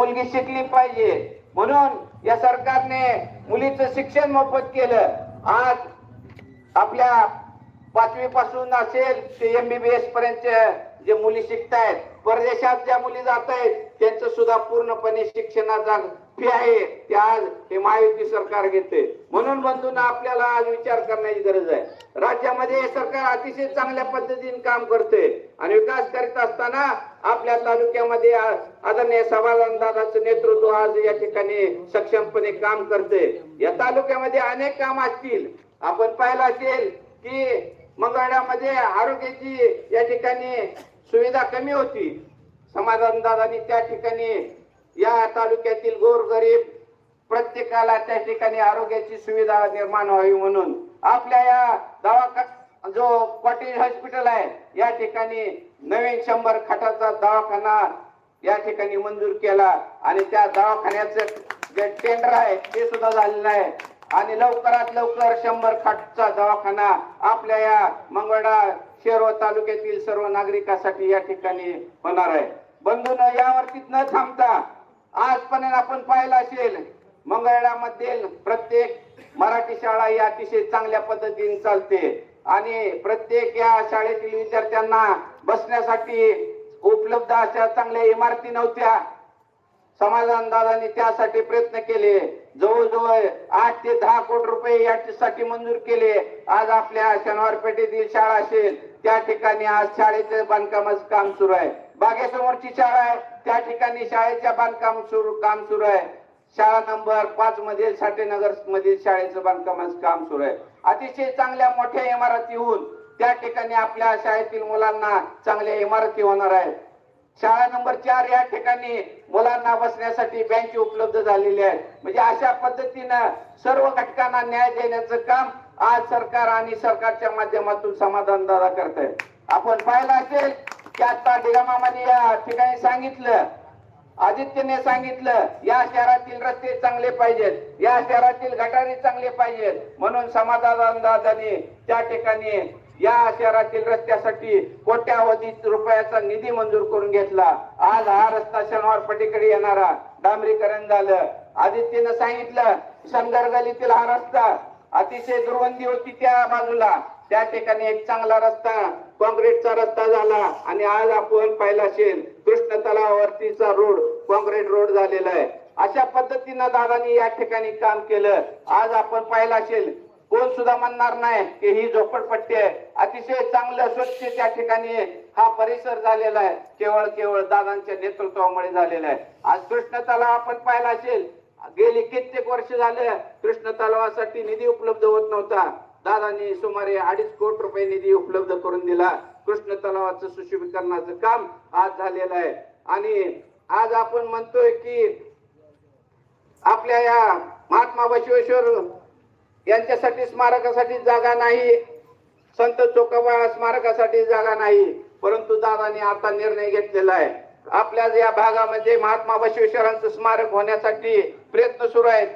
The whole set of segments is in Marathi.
मुलगी शिकली पाहिजे. म्हणून या सरकारने मुलीचं शिक्षण मोफत केलं. आज आपल्या पाचवी पासून असेल ते एमबीबीएस पर्यंत जे मुली शिकतायत परदेशात ज्या मुली जात आहेत त्यांचं सुद्धा पूर्णपणे शिक्षणाचा फी आहे ते आज हे महायुती सरकार घेते म्हणून बंधूंना आपल्याला आज विचार करण्याची गरज आहे. राज्यामध्ये हे सरकार अतिशय चांगल्या पद्धतीने काम करते आणि विकास करीत असताना आपल्या तालुक्यामध्ये आदरणीय समाधान दादाचं नेतृत्व आज या ठिकाणी सक्षमपणे काम करते या तालुक्यामध्ये अनेक काम असतील. आपण पाहिलं असेल की मंगळवाड्यामध्ये आरोग्याची या ठिकाणी सुविधा कमी होती. समाधान दादानी त्या ठिकाणी या तालुक्यातील गोरगरीब प्रत्येकाला त्या ठिकाणी आरोग्याची सुविधा निर्माण व्हावी म्हणून आपल्या या दवाखा जो कॉटेज हॉस्पिटल आहे या ठिकाणी नवीन शंभर खाटाचा दवाखाना या ठिकाणी मंजूर केला आणि त्या दवाखान्याचं जे टेंडर आहे ते सुद्धा झालेलं आहे. आणि लवकरात लवकर शंभर खाटचा दवाखाना आपल्या या मंगळडा शेरव तालुक्यातील सर्व नागरिकांसाठी या ठिकाणी होणार आहे. बंधून यावरतीच न थांबता आजपर्यंत आपण पाहिलं असेल मंगळामधील प्रत्येक मराठी शाळा ही अतिशय चांगल्या पद्धतीने चालते आणि प्रत्येक या शाळेतील विद्यार्थ्यांना बसण्यासाठी उपलब्ध अशा चांगल्या इमारती नव्हत्या. समाधान दादांनी त्यासाठी प्रयत्न केले. जवळजवळ आठ ते दहा कोटी रुपये याच्यासाठी मंजूर केले. आज आपल्या शनिवार पेठेतील शाळा असेल त्या ठिकाणी आज शाळेचे बांधकामाचं काम सुरू आहे. बागेसमोरची शाळा आहे त्या ठिकाणी शाळेच्या बांधकाम सुरू काम सुरू आहे. शाळा नंबर पाच मधील साठेनगर मधील शाळेचं बांधकामाचं काम सुरू आहे. अतिशय चांगल्या मोठ्या इमारती होऊन त्या ठिकाणी आपल्या शाळेतील मुलांना चांगल्या इमारती होणार आहेत. शाळा नंबर चार या ठिकाणी मुलांना बसण्यासाठी बँच उपलब्ध झालेले आहेत. म्हणजे अशा पद्धतीनं सर्व घटकांना न्याय देण्याचं काम आज सरकार आणि सरकारच्या माध्यमातून समाधान दादा करत आहे आपण पाहिलं असेल की आता डिगामामाने या ठिकाणी सांगितलं आदित्यने सांगितलं या शहरातील रस्ते चांगले पाहिजेत या शहरातील गटारी चांगले पाहिजेत. म्हणून समाधान दादाने त्या ठिकाणी या शहरातील रस्त्यासाठी कोट्यावधी रुपयाचा निधी मंजूर करून घेतला. आज हा रस्ता शनिवार पटीकडे येणारा. डांबरीकरण झालं. आदित्यनं सांगितलं शंकर गलीतील हा रस्ता अतिशय दुर्गंधी होती त्या बाजूला. त्या ठिकाणी एक चांगला रस्ता काँक्रीटचा रस्ता झाला आणि आज आपण पाहिला असेल कृष्ण तलावावरतीचा रोड काँक्रीट रोड झालेला आहे. अशा पद्धतीनं दादानी या ठिकाणी काम केलं. आज आपण पाहिलं असेल कोण सुद्धा म्हणणार नाही की ही झोपडपट्टी आहे. अतिशय चांगलं स्वच्छ त्या ठिकाणी हा परिसर झालेला आहे. केवळ केवळ दादांच्या नेतृत्वामुळे झालेला आहे. आज कृष्ण तलाव आपण पाहिला असेल. गेली कित्येक वर्ष झाले कृष्ण तलावासाठी निधी उपलब्ध होत नव्हता. दादांनी सुमारे अडीच कोटी रुपये निधी उपलब्ध करून दिला. कृष्ण तलावाचं सुशोभीकरणाचं काम आज झालेलं आहे. आणि आज आपण म्हणतोय की आपल्या या महात्मा बसवेश्वर यांच्यासाठी स्मारकासाठी जागा नाही. संत चोकाबा स्मारकासाठी जागा नाही. परंतु दादाने आता निर्णय घेतलेला आहे. आपल्या या भागामध्ये महात्मा बसवेश्वरांचं स्मारक होण्यासाठी प्रयत्न सुरू आहेत.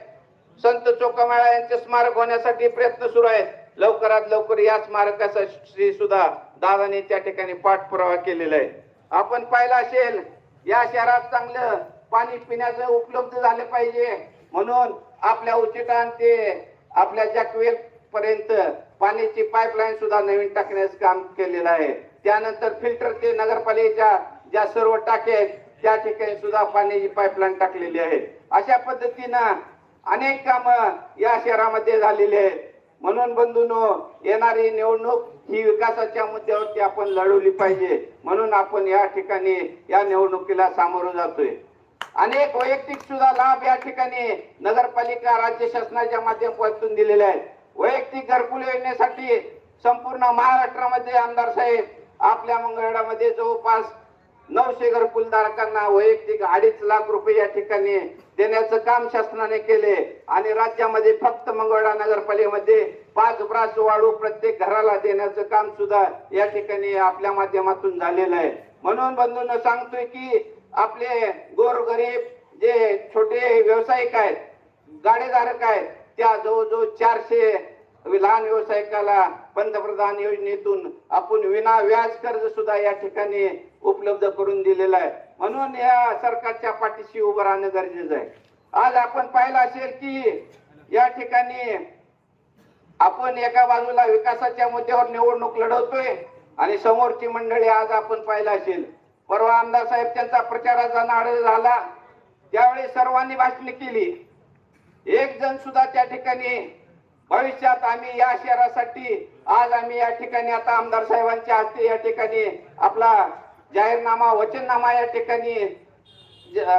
संत चोकामाळा यांचे स्मारक होण्यासाठी प्रयत्न सुरू आहेत. लवकरात लवकर या स्मारकासाठी सुद्धा दादाने त्या ठिकाणी पाठपुरावा केलेला आहे. आपण पाहिलं असेल या शहरात चांगलं पाणी पिण्याचं उपलब्ध झालं पाहिजे. म्हणून आपल्या उचिटान ते आपल्या जॅकवेल पर्यंत पाण्याची पाईपलाईन सुद्धा नवीन टाकण्याचं काम केलेलं आहे. त्यानंतर फिल्टर ते नगरपालिकेच्या ज्या सर्व टाक्या आहेत त्या ठिकाणी सुद्धा पाण्याची पाईपलाईन टाकलेली आहे. अशा पद्धतीनं अनेक काम या शहरामध्ये झालेली आहेत. म्हणून बंधूनो येणारी निवडणूक ही विकासाच्या मुद्द्यावरती आपण लढवली पाहिजे. म्हणून आपण या ठिकाणी या निवडणुकीला सामोरं जातोय. अनेक वैयक्तिक सुद्धा लाभ या ठिकाणी नगरपालिका राज्य शासनाच्या माध्यमातून दिलेले आहेत. वैयक्तिक घरकुल योजनेसाठी संपूर्ण महाराष्ट्रामध्ये आमदार साहेब आपल्या मंगळवेढ्यामध्ये जवळपास नऊशे घरकुल धारकांना वैयक्तिक अडीच लाख रुपये या ठिकाणी देण्याचं काम शासनाने केले आणि राज्यामध्ये फक्त मंगळवेढा नगरपालिकेमध्ये पाच ब्रास वाळू प्रत्येक घराला देण्याचं काम सुद्धा या ठिकाणी आपल्या माध्यमातून झालेलं आहे. म्हणून बंधूंना सांगतोय की आपले गोरगरीब जे छोटे व्यावसायिक आहेत गाडेधारक आहेत त्या जवळजवळ चारशे लहान व्यावसायिकाला पंतप्रधान योजनेतून आपण विना व्याज कर्ज सुद्धा या ठिकाणी उपलब्ध करून दिलेला आहे. म्हणून या सरकारच्या पाठीशी उभं राहणं गरजेचं आहे. आज आपण पाहिलं असेल की या ठिकाणी आपण एका बाजूला विकासाच्या मुद्द्यावर निवडणूक लढवतोय आणि समोरची मंडळी आज आपण पाहिलं असेल परवा आमदार साहेब त्यांचा प्रचाराचा नाड झाला. त्यावेळी सर्वांनी भाषणे केली. एक जण सुद्धा त्या ठिकाणी भविष्यात आम्ही या शहरासाठी आज आम्ही या ठिकाणी आता आमदार साहेबांच्या हस्ते या ठिकाणी आपला जाहीरनामा वचननामा या ठिकाणी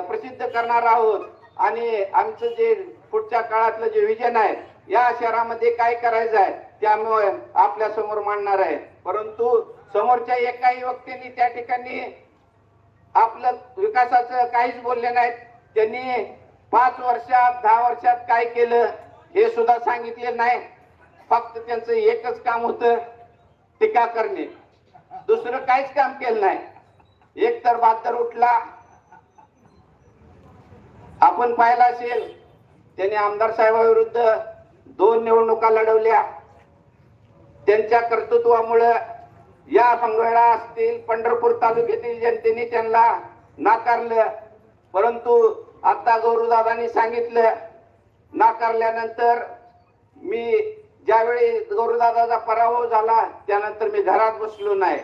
प्रसिद्ध करणार आहोत. आणि आमचं जे पुढच्या काळातलं जे विजन आहे या शहरामध्ये काय करायचं आहे त्यामुळे आपल्यासमोर मांडणार आहे. परंतु समोरच्या एकाही व्यक्तीने त्या ठिकाणी आपलं विकासाचं काहीच बोलले नाहीत. त्यांनी पाच वर्षात दहा वर्षात काय केलं हे सुद्धा सांगितले नाही. फक्त त्यांचं एकच काम होतं टीका करणे. दुसरं काहीच काम केलं नाही. एक तर बादर उठला. आपण पाहिला असेल त्यांनी आमदार साहेबाविरुद्ध दोन निवडणुका लढवल्या. त्यांच्या कर्तृत्वामुळं या मंगळा असतील पंढरपूर तालुक्यातील जनतेने त्यांना नाकारलं. परंतु आता गौरूदादांनी सांगितलं नाकारल्यानंतर मी ज्यावेळी गौरूदादाचा पराभव झाला त्यानंतर मी घरात बसलो नाही.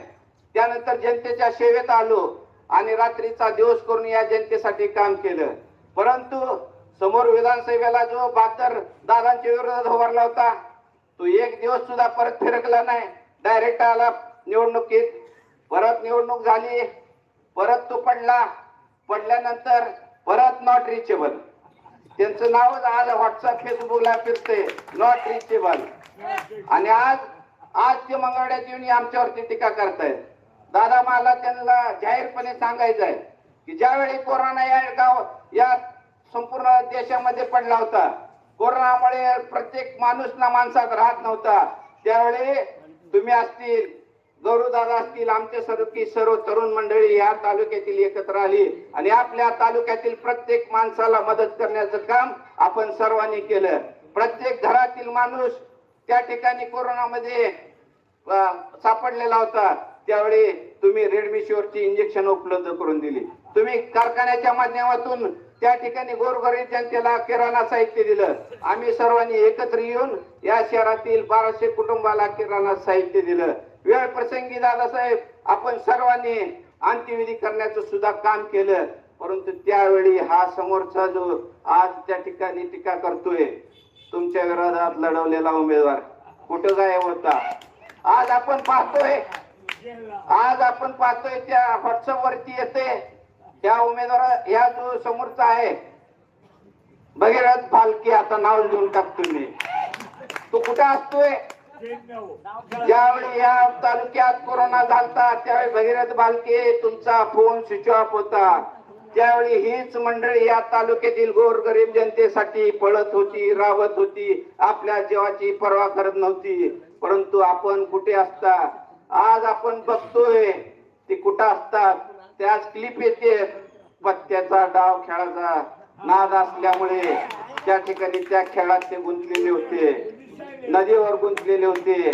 त्यानंतर जनतेच्या सेवेत आलो आणि रात्रीचा दिवस करून या जनतेसाठी काम केलं. परंतु समोर विधानसभेला जो बातर दादांच्या विरोधात उभारला होता तो एक दिवस सुद्धा परत फिरकला नाही. डायरेक्ट आला निवडणुकीत परत निवडणूक झाली. परत तो पडला. पडल्यानंतर परत नॉट रिचेबल त्यांचं नावच आज व्हॉट्सअप फेसबुकला फिरते नॉट रिचेबल आणि आज आज ते मंगळवाड्यात येऊन आमच्यावरती टीका करतायत. दादा मला त्यांना जाहीरपणे सांगायचं आहे की ज्यावेळी कोरोना या गाव या संपूर्ण देशामध्ये पडला होता कोरोनामुळे प्रत्येक माणूस ना माणसात राहत नव्हता त्यावेळी तुम्ही असतील गौरवदादा असतील आमच्या सर्व की सर्व तरुण मंडळी या तालुक्यातील एकत्र आली आणि आपल्या तालुक्यातील प्रत्येक माणसाला मदत करण्याचं काम आपण सर्वांनी केलं. प्रत्येक घरातील माणूस त्या ठिकाणी कोरोनामध्ये सापडलेला होता. त्यावेळी तुम्ही रेडमिशिवरची इंजेक्शन उपलब्ध करून दिली. तुम्ही कारखान्याच्या माध्यमातून त्या ठिकाणी गोरगरीब जनतेला किराणा साहित्य दिलं. आम्ही सर्वांनी एकत्र येऊन या शहरातील बाराशे कुटुंबाला किराणा साहित्य दिलं. वेळ प्रसंगी दादासाहेब आपण सर्वांनी अंत्यविधी करण्याचं सुद्धा काम केलं. परंतु त्यावेळी हा समोरचा जो आज त्या ठिकाणी टीका करतोय तुमच्या विरोधात लढवलेला उमेदवार कुठं गायब होता? आज आपण पाहतोय आज आपण पाहतोय त्या व्हॉट्सअप वरती येते. त्या उमेदवार या जो समोरचा आहे भगीरथ भालके आता नाव लिहून टाकतो मी. तो कुठे असतोय? ज्यावेळी या तालुक्यात कोरोना झालता त्यावेळी भगीरथ बालके तुमचा फोन स्विच ऑफ होता. त्यावेळी हीच मंडळी या तालुक्यातील गोरगरीब जनतेसाठी पळत होती रावत होती आपल्या जीवाची पर्वा करत नव्हती. परंतु आपण कुठे असता? आज आपण बघतोय ते कुठं असतात त्याच क्लिप येते. पत्त्याचा डाव खेळाचा. नाद असल्यामुळे त्या ठिकाणी त्या खेळात ते गुंतलेले होते. नदीवर गुंतलेले होते.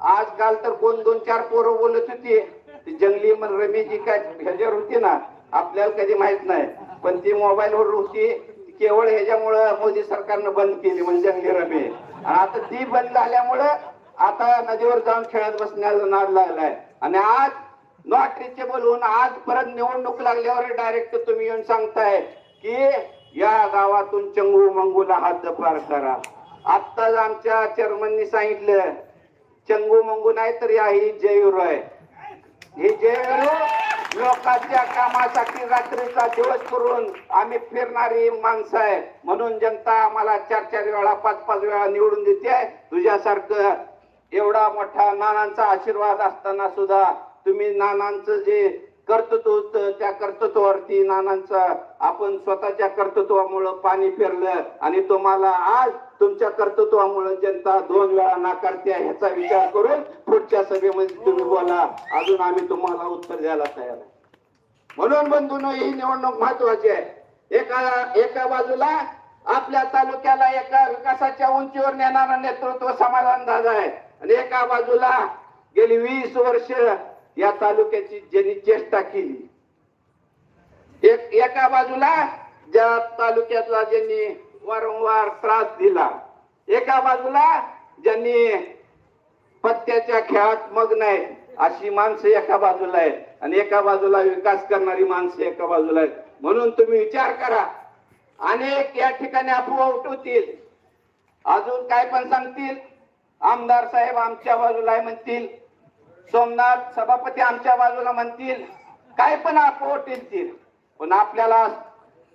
आजकाल तर कोण दोन चार पोरं बोलत होती. ती जंगली मन रमी जी काय ह्याच्यावर होती ना आपल्याला कधी माहीत नाही. पण ती मोबाईल वर होती. केवळ ह्याच्यामुळं मोदी सरकारनं बंद केली म्हणजे जंगली रमी. आता ती बंद झाल्यामुळं आता नदीवर जाऊन खेळत बसण्याचा नाद लागलाय. आणि आज नॉट रिचेबल होऊन आज परत निवडणूक लागल्यावर डायरेक्ट तुम्ही येऊन सांगताय की या गावातून चंगू मंगूला जपार करा. आत्ताच आमच्या चेअरमननी सांगितलं चंगू मंगू नाही तर या ही जयविरो आहे. ही जयविरो लोकांच्या कामासाठी रात्रीचा दिवस करून आम्ही फिरणारी माणसं आहे. म्हणून जनता आम्हाला चार चार वेळा पाच पाच वेळा निवडून देते. तुझ्यासारखं एवढा मोठा नानांचा आशीर्वाद असताना सुद्धा तुम्ही नानांचं जे कर्तृत्व त्या कर्तृत्वावरती नानांचा आपण स्वतःच्या कर्तृत्वामुळं पाणी फिरलं आणि तुम्हाला आज तुमच्या कर्तृत्वामुळे जनता दोन वेळा नाकारते ह्याचा विचार करून पुढच्या सभेमध्ये तुम्ही बोला. अजून आम्ही तुम्हाला उत्तर द्यायला तयार आहे. म्हणून बंधून ही निवडणूक महत्वाची आहे. एका एका बाजूला आपल्या तालुक्याला एका विकासाच्या उंचीवर नेणारा नेतृत्व समाधान दादा आहे. आणि एका बाजूला गेली वीस वर्ष या तालुक्याची ज्यांनी चेष्टा केली. एक एका बाजूला ज्या तालुक्यातला ज्यांनी वारंवार त्रास दिला. एका बाजूला ज्यांनी पत्त्याच्या खेळात मग्न आहे अशी माणसं एका बाजूला आहेत. आणि एका बाजूला विकास करणारी माणसं एका बाजूला आहेत. म्हणून तुम्ही विचार करा. अनेक या ठिकाणी अफवा उठवतील अजून काय पण सांगतील? आमदार साहेब आमच्या बाजूला आहे म्हणतील. सोमनाथ सभापती आमच्या बाजूला म्हणतील. काय पण अफवा उठवतील पण आपल्याला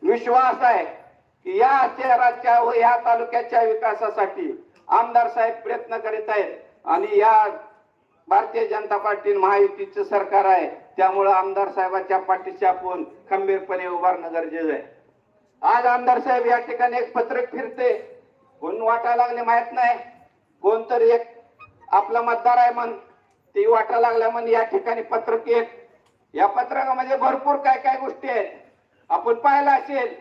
विश्वास आहे. की या शहराच्या व या तालुक्याच्या विकासासाठी आमदार साहेब प्रयत्न करीत आहेत. आणि या भारतीय जनता पार्टी महायुतीचं सरकार आहे त्यामुळं आमदार साहेबांच्या पाठीशी आपण खंबीरपणे उभारणं गरजेचं आहे. आज आमदार साहेब या ठिकाणी एक पत्रक फिरते. कोण वाटायला लागले माहीत नाही. कोणतरी एक आपला मतदार आहे म्हण ते वाटा लागल्या म्हण या ठिकाणी पत्रक एक या पत्रकामध्ये भरपूर काय काय गोष्टी आहेत. आपण पाहिलं असेल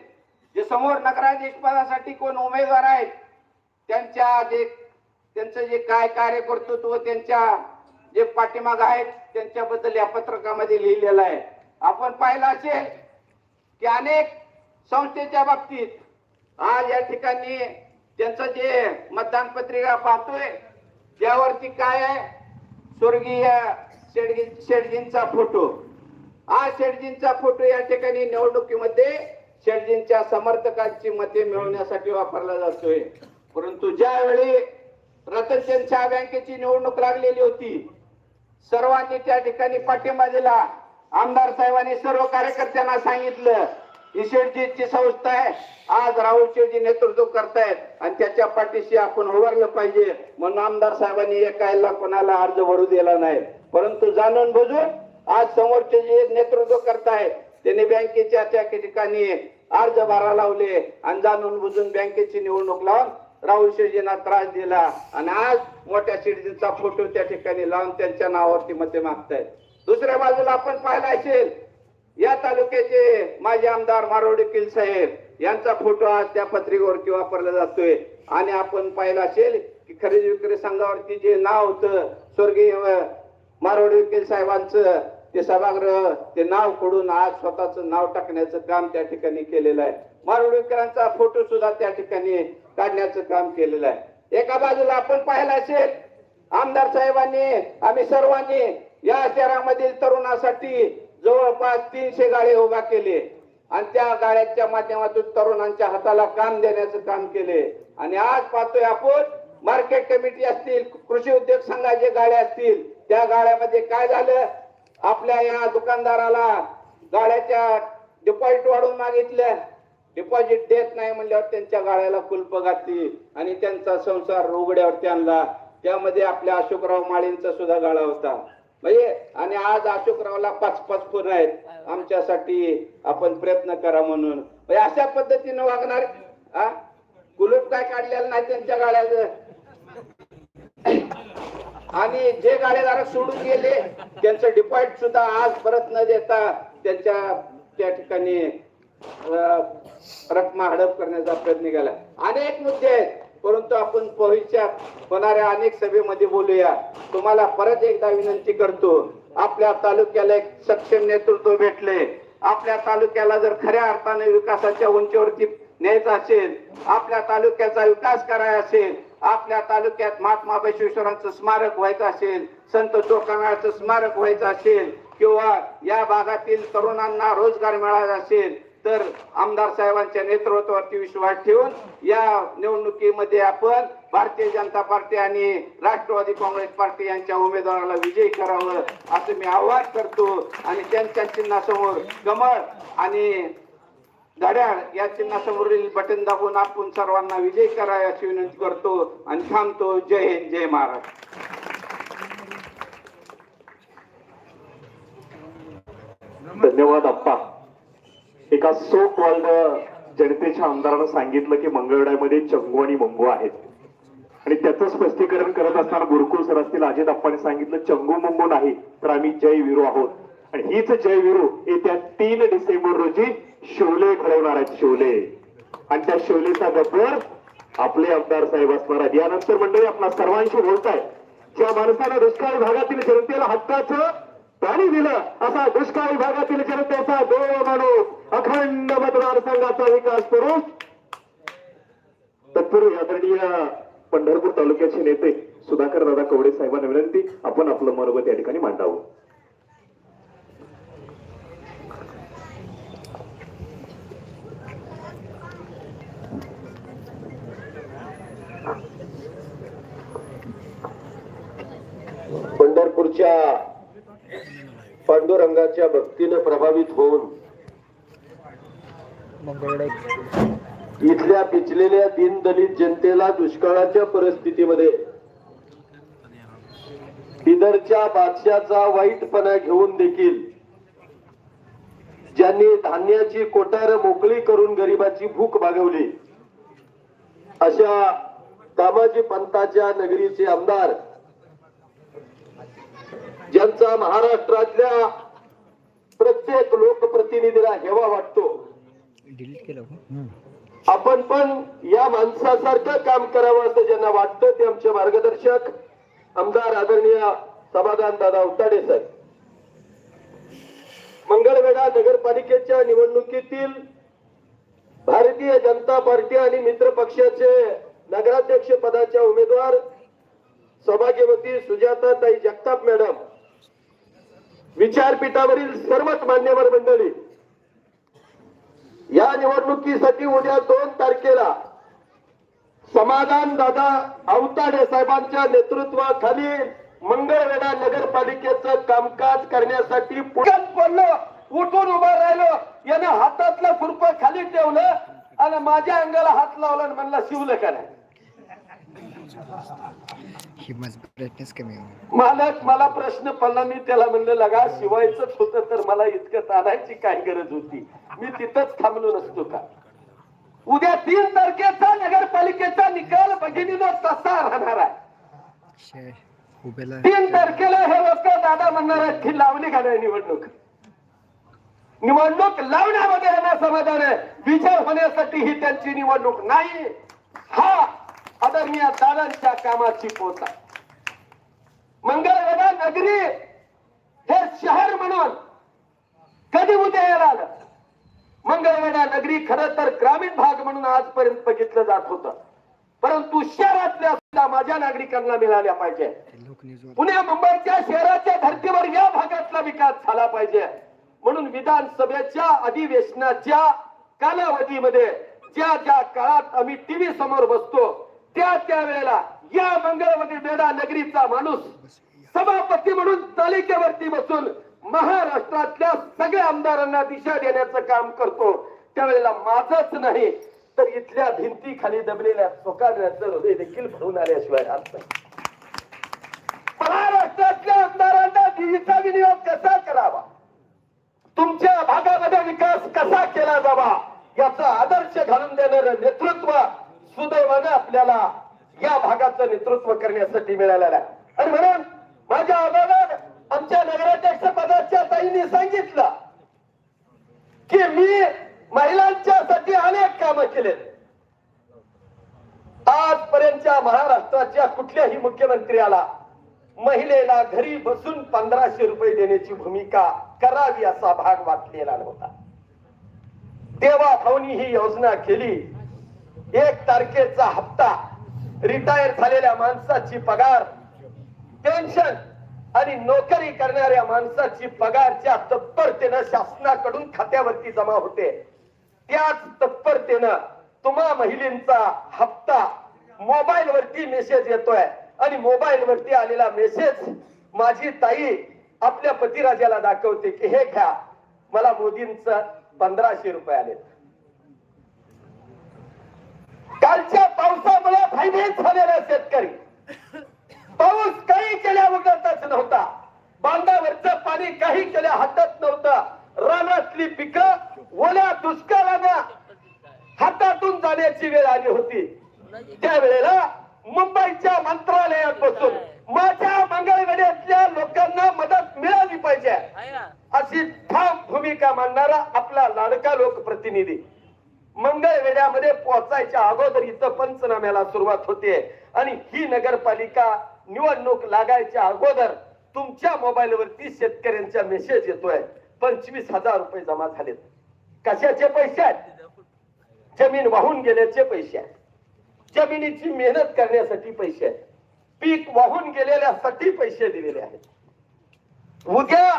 जे समोर नगराधीश पदासाठी कोण उमेदवार आहेत त्यांच्या जे त्यांचं जे काय कार्यकर्तृत्व त्यांच्या जे पाठीमाग आहेत त्यांच्याबद्दल या पत्रकामध्ये लिहिलेलं आहे. आपण पाहिलं असेल की अनेक संस्थेच्या बाबतीत आज या ठिकाणी त्यांचं जे मतदान पत्रिका पाहतोय त्यावरती काय आहे? स्वर्गीय शेडगी शेडजींचा फोटो. हा शेडजींचा फोटो या ठिकाणी निवडणुकीमध्ये शेटजींच्या समर्थकांची मते मिळवण्यासाठी वापरला जातोय. परंतु ज्यावेळी रतनचंद चहा बँकेची निवडणूक लागलेली होती सर्वांनी त्या ठिकाणी पाठिंबा दिला. आमदार साहेबांनी सर्व कार्यकर्त्यांना सांगितलं ही शेटजीची संस्था आहे. आज राहुल शेडजी नेतृत्व करतायत आणि त्याच्या पाठीशी आपण उभारलं पाहिजे. म्हणून आमदार साहेबांनी एकायला कोणाला अर्ज भरू दिला नाही. परंतु जाणून बुजून आज समोरचे जे नेतृत्व करतायत त्यांनी बँकेच्या त्या ठिकाणी अर्ज भरा लावले आणि जाणून बुजून बँकेची निवडणूक लावून राहुल शेडजींना त्रास दिला. आणि आज मोठ्या शेडजींचा फोटो त्या ठिकाणी लावून त्यांच्या नावावरती मते मागतायत. दुसऱ्या बाजूला आपण पाहिला असेल या तालुक्याचे माजी आमदार मारोडी किल साहेब यांचा फोटो आज त्या पत्रिकेवरती वापरला जातोय. आणि आपण पाहिला असेल की खरेदी विक्री संघावरती जे नाव होतं स्वर्गीय मारोडी किल साहेबांचं ते सभागृह ते नाव खोडून आज स्वतःच नाव टाकण्याचं काम त्या ठिकाणी केलेलं आहे. मारोडी फोटो सुद्धा त्या ठिकाणी काढण्याचं काम केलेलं आहे. एका बाजूला आपण पाहिला असेल आमदार साहेबांनी आम्ही सर्वांनी या शहरामधील तरुणासाठी जवळपास तीनशे गाळे उभा केले. आणि त्या गाड्यांच्या माध्यमातून तरुणांच्या हाताला काम देण्याचं काम केले. आणि आज पाहतोय आपण मार्केट कमिटी असतील कृषी उद्योग संघाचे गाड्या असतील त्या गाड्यामध्ये काय झालं? आपल्या या दुकानदाराला गाड्याच्या डिपॉझिट वाढवून मागितल्या. डिपॉझिट देत नाही म्हणल्यावर त्यांच्या गाड्याला कुलप घातली आणि त्यांचा संसार उघड्यावरती आणला त्यामध्ये आपल्या अशोकराव माळींचा सुद्धा गाळा होता. म्हणजे आणि आज अशोकरावला पाच पाच फोन आहेत. आमच्यासाठी आपण प्रयत्न करा म्हणून. म्हणजे अशा पद्धतीनं वागणार हा कुलूप काय काढलेलं नाही त्यांच्या गाड्याचं. आणि जे गाडेधारक सोडून गेले त्यांचं डिपॉझिट सुद्धा आज परत न देता त्यांच्या त्या ठिकाणी रकमा हडप करण्याचा प्रयत्न केला. अनेक मुद्दे आहेत परंतु आपण भविष्यात होणाऱ्या अनेक सभेमध्ये बोलूया. तुम्हाला परत एकदा विनंती करतो आपल्या तालुक्याला एक सक्षम नेतृत्व भेटले. आपल्या तालुक्याला जर खऱ्या अर्थाने विकासाच्या उंचीवरती न्यायचं असेल आपल्या तालुक्याचा विकास करायचा असेल आपल्या तालुक्यात महात्मा बसवेश्वरांचं स्मारक व्हायचं असेल संत चोकामेळाचं स्मारक व्हायचं असेल किंवा या भागातील तरुणांना रोजगार मिळाला असेल तर आमदार साहेबांच्या नेतृत्वावरती विश्वास ठेवून या निवडणुकीमध्ये आपण भारतीय जनता पार्टी आणि राष्ट्रवादी काँग्रेस पार्टी यांच्या उमेदवाराला विजयी करावं असं मी आवाहन करतो. आणि त्यांच्या चिन्हासमोर कमळ आणि घड्याळ या चिन्हासमोरील बटन दाबून आपण सर्वांना विजय करा याची विनंती करतो आणि थांबतो. जय हिंद जय महाराष्ट्र. धन्यवाद अप्पा एका सो कॉल्ड जनतेच्या आमदारानं सांगितलं की मंगळवेढ्यामध्ये चंगू आणि मंगू आहेत. आणि त्याचं स्पष्टीकरण करत असताना गुरुकुल सर असतील अजित अप्पाने सांगितलं चंगू मंगू नाही तर आम्ही जय विरू आहोत. आणि हीच जय विरू येत्या तीन डिसेंबर रोजी शोले घडवणार आहेत शोले. आणि त्या शोलेचा गब्बर आपले आमदार साहेब असणार आहेत. यानंतर मंडळी आपला सर्वांशी बोलताय. ज्या माणसानं दुष्काळी भागातील जनतेला हक्काचं पाणी दिलं असा दुष्काळी भागातील जनतेचा देव माणूस अखंड मतदारसंघाचा विकास करू तत्पूर्वी आदरणीय पंढरपूर तालुक्याचे नेते सुधाकर दादा कवडे साहेबांना विनंती आपण आपलं मनोगत या ठिकाणी मांडावं. पांडुरंगाच्या भक्तीनं प्रभावित होऊन इथल्या पिचलेल्या दीनदलित जनतेला दुष्काळाच्या परिस्थितीमध्ये बिदरच्या बादशाचा वाईटपणा घेऊन देखील ज्यांनी धान्याची कोटार मोकळी करून गरिबाची भूक भागवली अशा दामाजी पंताच्या नगरीचे आमदार ज्यांचा महाराष्ट्रातल्या प्रत्येक लोकप्रतिनिधीला हेवा वाटतो. डिलीट केलं का? आपण पण या माणसासारखं काम करावं असं ज्यांना वाटतं ते आमचे मार्गदर्शक आमदार आदरणीय समाधान दादा उताडे साहेब. मंगळवेढा नगरपालिकेच्या निवडणुकीतील भारतीय जनता पार्टी आणि मित्र पक्षाचे नगराध्यक्ष पदाच्या उमेदवार सौभाग्यवती सुजाताताई जगताप मॅडम. विचारपीठावरील सर्वच मान्यवर मंडळी या निवडणुकीसाठी उद्या दोन तारखेला समाधान दादा अवताडे साहेबांच्या नेतृत्वाखाली मंगळवेढा नगरपालिकेचं कामकाज करण्यासाठी पुढ्यात पडलं उठून उभं राहिलो यानं हातातलं खुरप खाली ठेवलं आणि माझ्या अंगाला हात लावला आणि म्हणला शिवलं का नाही? ब्राईटनेस कमी. मालक मला प्रश्न पडला मी त्याला म्हणलं लगा शिवायचंच होतं तर मला इतकं ताणायची काय गरज होती? मी तिथंच थांबलो नसतो का? उद्या तीन तारखेचा नगरपालिकेचा निकाल भगिनीनं तसा राहणार आहे. तीन तारखेला हे लोक दादा म्हणणार आहेत की लावली का नाही निवडणूक. निवडणूक लावण्यामध्ये यांना समाधान आहे. विजय होण्यासाठी ही त्यांची निवडणूक नाही. हा आदरणीय दादांच्या कामाची पोच मंगळवेढा नगरी हे शहर म्हणून कधी उदयाला आलं? मंगळवेढा नगरी खर तर ग्रामीण भाग म्हणून आजपर्यंत बघितलं जात होत. परंतु शहरातल्या सुद्धा माझ्या नागरिकांना मिळाल्या पाहिजे. पुणे मुंबईच्या शहराच्या धर्तीवर या भागातला विकास झाला पाहिजे. म्हणून विधानसभेच्या अधिवेशनाच्या कालावधीमध्ये ज्या ज्या काळात आम्ही टीव्ही समोर बसतो त्या त्या वेळेला या मंगळवती बेडा नगरीचा माणूस सभापती म्हणून तालिकेवरती बसून महाराष्ट्रातल्या सगळ्या आमदारांना दिशा देण्याचं काम करतो. त्यावेळेला माझच नाही तर इथल्या भिंती खाली दबलेल्या चोकाऱ्याचं हृदय देखील भरून आल्याशिवाय अर्थ महाराष्ट्रातल्या आमदारांना निधीचा विनियोग कसा करावा? तुमच्या भागामध्ये विकास कसा केला जावा? याचा आदर्श घालून देणारं नेतृत्व सुदैवानं आपल्याला या भागाचं नेतृत्व करण्यासाठी मिळालेलं आहे. आणि म्हणून माझ्या अगोदर आमच्या नगराध्यक्ष पदाच्या ताईंनी सांगितलं की मी महिलांच्यासाठी अनेक कामं केलेत. आजपर्यंतच्या महाराष्ट्राच्या कुठल्याही मुख्यमंत्र्याला महिलेला घरी बसून पंधराशे रुपये देण्याची भूमिका करावी असा भाग वाचलेला नव्हता. तेव्हा भाऊनी ही योजना केली. एक तारखेचा हप्ता रिटायर झालेल्या माणसाची पगार पेन्शन आणि नोकरी करणाऱ्या माणसाची पगारच्या तत्परतेनं शासनाकडून खात्यावरती जमा होते. त्याच तत्परतेनं तुम्हा महिलेंचा हप्ता मोबाईल वरती मेसेज येतोय आणि मोबाईल वरती आलेला मेसेज माझी ताई आपल्या पतिराजाला दाखवते की हे घ्या मला मोदींच पंधराशे रुपये आले कालच्या पावसामुळे फायदेच झालेला शेतकरी. पाऊस काही केल्या उगतच नव्हता. बांधावरचं पाणी काही केल्या हातात नव्हतं. रानातली पिकं ओल्या दुष्काळानं हातातून जाण्याची वेळ आली होती. त्यावेळेला मुंबईच्या मंत्रालयात बसून माझ्या मंगळवेड्यातल्या लोकांना मदत मिळाली पाहिजे. अशी ठाम भूमिका मांडणारा आपला लाडका लोकप्रतिनिधी. मंगळ वेड्यामध्ये पोहोचायच्या अगोदर इथं पंचनाम्याला सुरुवात होते. आणि ही नगरपालिका निवडणूक लागायच्या अगोदर तुमच्या मोबाईल वरती शेतकऱ्यांचा मेसेज येतोय. पंचवीस हजार रुपये जमा झालेत. कशाचे पैसे आहेत? जमीन वाहून गेल्याचे पैसे आहेत. जमिनीची मेहनत करण्यासाठी पैसे आहेत. पीक वाहून गेलेल्यासाठी पैसे दिलेले आहेत. उद्या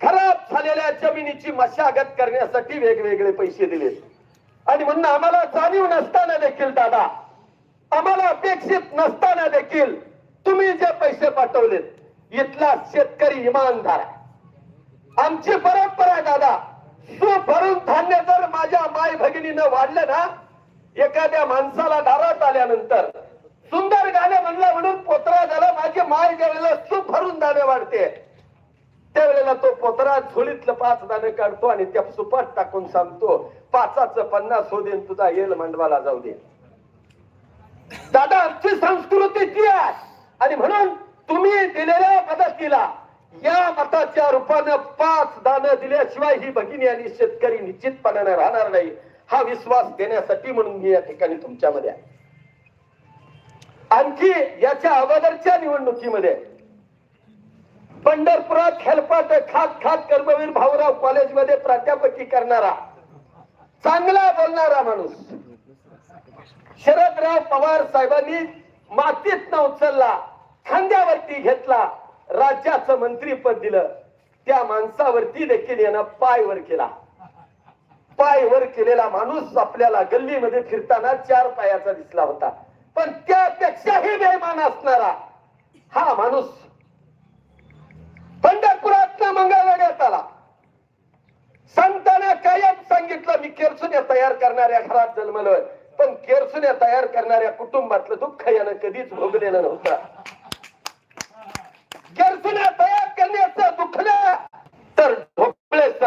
खराब झालेल्या जमिनीची मशागत करण्यासाठी वेगवेगळे पैसे दिले आणि म्हणून आम्हाला जाणीव नसताना देखील दादा आम्हाला अपेक्षित नसताना देखील तुम्ही जे पैसे पाठवलेत इथला शेतकरी इमानदार आहे. आमची परंपरा आहे दादा सु भरून धान्य जर माझ्या माय भगिनीनं वाढलं ना एखाद्या माणसाला दारात आल्यानंतर सुंदर गाणे म्हणला म्हणून पोतरा झाला माझी माय ज्यावेळेला सूप भरून दाणे वाढते त्यावेळेला तो पोतरा झोळीतलं पाच दाणे काढतो आणि त्या सुपात टाकून सांगतो पाचाच पन्नास हो देन तुझा येल मंडवाला जाऊ दे. दादा आमची संस्कृती ती आहे. आणि म्हणून तुम्ही दिलेल्या मदतीला या मताच्या रूपानं पाच दानं दिल्याशिवाय ही भगिनी आणि शेतकरी निश्चितपणाने राहणार नाही हा विश्वास देण्यासाठी म्हणून मी या ठिकाणी तुमच्यामध्ये आहे. आणखी याच्या अगोदरच्या निवडणुकीमध्ये पंढरपुरात हेलपाट खात खात कर्मवीर भाऊराव कॉलेजमध्ये प्राध्यापकी करणारा चांगला बोलणारा माणूस. शरदराव पवार साहेबांनी मातीत न उचलला खांद्यावरती घेतला राज्याचं मंत्रीपद दिलं. त्या माणसावरती देखील यानं पाय वर केला. पाय वर केलेला माणूस आपल्याला गल्लीमध्ये फिरताना चार पायाचा दिसला होता. पण त्यापेक्षाही बेमान असणारा हा माणूस पंढरपुरात मंगळवेड्यात आला. संतांना कायम सांगितलं मी केरसुन्या तयार करणाऱ्या घरात जन्मलोय. पण केरसुन्या तयार करणाऱ्या कुटुंबातलं दुःख यानं कधीच भोगलेलं नव्हतं. केरसुन्या तयार करण्याचं दुखलं तर झोपलेच